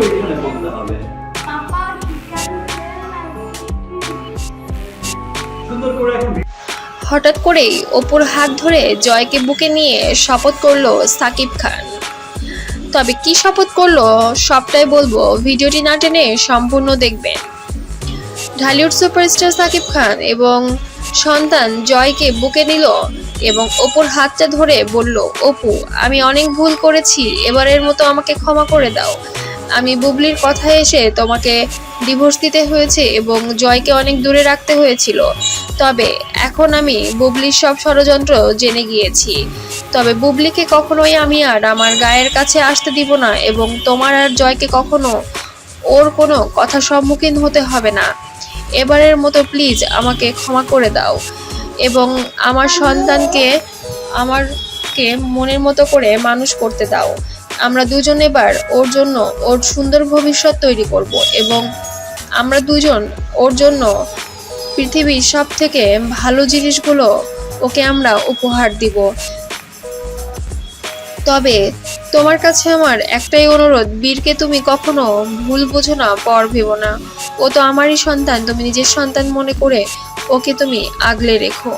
যে বলতে হবে সুন্দর করে এখন হঠাৎ করেই অপুর হাত ধরে জয়কে বুকে নিয়ে শপথ করল সাকিব খান। তবে কি শপথ করল, সবটাই বলব ভিডিওটি না টেনে সম্পূর্ণ দেখবেন। ঢালিউড সুপারস্টার সাকিব খান এবং সন্তান জয়কে বুকে নিল এবং অপুর হাতটা ধরে বলল, অপু, আমি অনেক ভুল করেছি, এবারের মতো আমাকে ক্ষমা করে দাও। আমি বুবলির কথায় এসে তোমাকে ডিভোর্স দিতে হয়েছে এবং জয়কে অনেক দূরে রাখতে হয়েছিল। তবে এখন আমি বুবলির সব ষড়যন্ত্র জেনে গিয়েছি। তবে বুবলিকে কখনোই আমি আর আমার গায়ের কাছে আসতে দিব না এবং তোমার আর জয়কে কখনো ওর কোনো কথা সম্মুখীন হতে হবে না। এবারের মতো প্লিজ আমাকে ক্ষমা করে দাও এবং আমার সন্তানকে, আমারকে মনের মতো করে মানুষ করতে দাও। আমরা দুজন এবার ওর জন্য ওর সুন্দর ভবিষ্যৎ তৈরি করব এবং আমরা দুজন ওর জন্য পৃথিবীর সব থেকে ভালো জিনিসগুলো ওকে আমরা উপহার দিব। তবে তোমার কাছে আমার একটাই অনুরোধ, বীরকে তুমি কখনো ভুল বোঝো না, পর ভেবো না। ও তো আমারই সন্তান, তুমি নিজের সন্তান মনে করে ওকে তুমি আগলে রেখো।